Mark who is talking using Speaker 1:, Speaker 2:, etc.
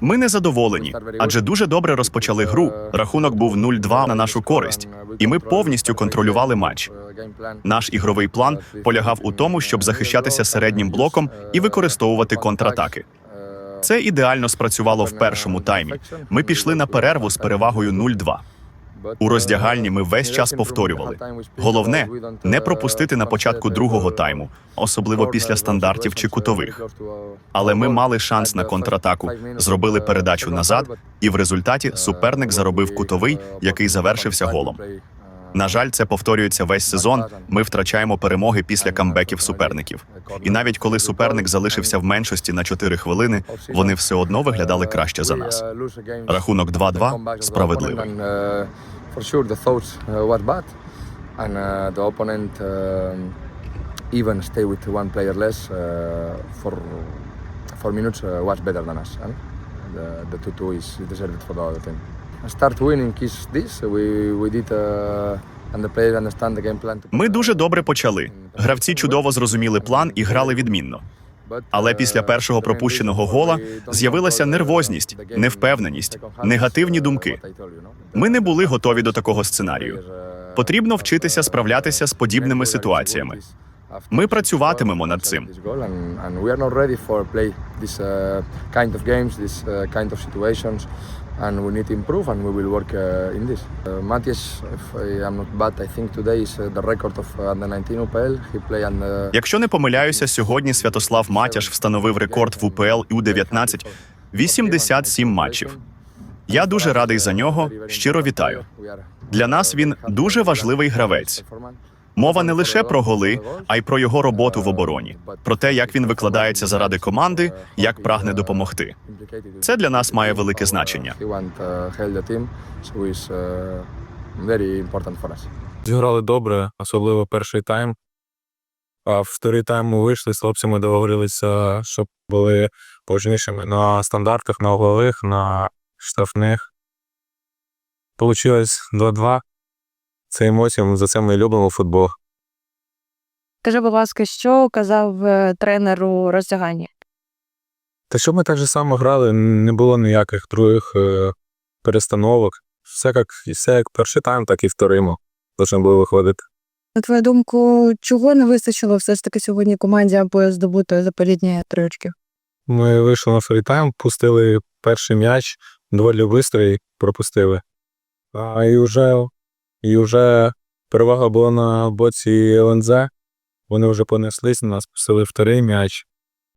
Speaker 1: Ми не задоволені, адже дуже добре розпочали гру. Рахунок був 0-2 на нашу користь, і ми повністю контролювали матч. Наш ігровий план полягав у тому, щоб захищатися середнім блоком і використовувати контратаки. Це ідеально спрацювало в першому таймі. Ми пішли на перерву з перевагою 0-2. У роздягальні ми весь час повторювали. Головне не пропустити на початку другого тайму, особливо після стандартів чи кутових. Але ми мали шанс на контратаку, зробили передачу назад, і в результаті суперник заробив кутовий, який завершився голом. На жаль, це повторюється весь сезон. Ми втрачаємо перемоги після камбеків суперників. І навіть коли суперник залишився в меншості на 4 хвилини, вони все одно виглядали краще за нас. Рахунок 2-2 справедливий.
Speaker 2: the opponent uh, even stay with one player less uh, for four minutes uh, was better than us. And the the two two is deserved for the other team. Start winning is this. We we did. Uh, and the players understand the game plan.
Speaker 1: Ми дуже добре почали. Гравці чудово зрозуміли план і грали відмінно. Але після першого пропущеного гола з'явилася нервозність, невпевненість, негативні думки. Ми не були готові до такого сценарію. Потрібно вчитися справлятися з подібними ситуаціями. Ми працюватимемо над цим.
Speaker 2: And we uh, uh, need to improve, and we will work uh, in this. Uh, Matias, if I am not bad, I think today is uh, the record of uh, under 19 UPL. He play the
Speaker 1: Якщо не помиляюся, сьогодні Святослав Матяш встановив рекорд в УПЛ У-19 – 87 матчів. Я дуже радий за нього. Щиро вітаю. Для нас він дуже важливий гравець. Мова не лише про голи, а й про його роботу в обороні, про те, як він викладається заради команди, як прагне допомогти. Це для нас має велике значення.
Speaker 3: Зіграли добре, особливо перший тайм. А в вторий тайм ми вийшли з хлопцями, договорилися, щоб були поважнішими на стандартах, на углових, на штрафних. Получилось 2-2. Це емоціям, за це ми любимо футбол.
Speaker 4: Скажи, будь ласка, що казав е, тренер у роздяганні?
Speaker 3: Та що ми так же само грали, не було ніяких других е, перестановок. Все як, все як перший тайм, так і вторимо. Должны були виходити.
Speaker 4: На твою думку, чого не вистачило все ж таки сьогодні команді, аби здобути заповідні три очки?
Speaker 3: Ми вийшли на фрітайм, пустили перший м'яч, доволі швидко і пропустили. А і вже, і вже перевага була на боці ЛНЗ. Вони вже понеслись на нас, пустили вторий м'яч.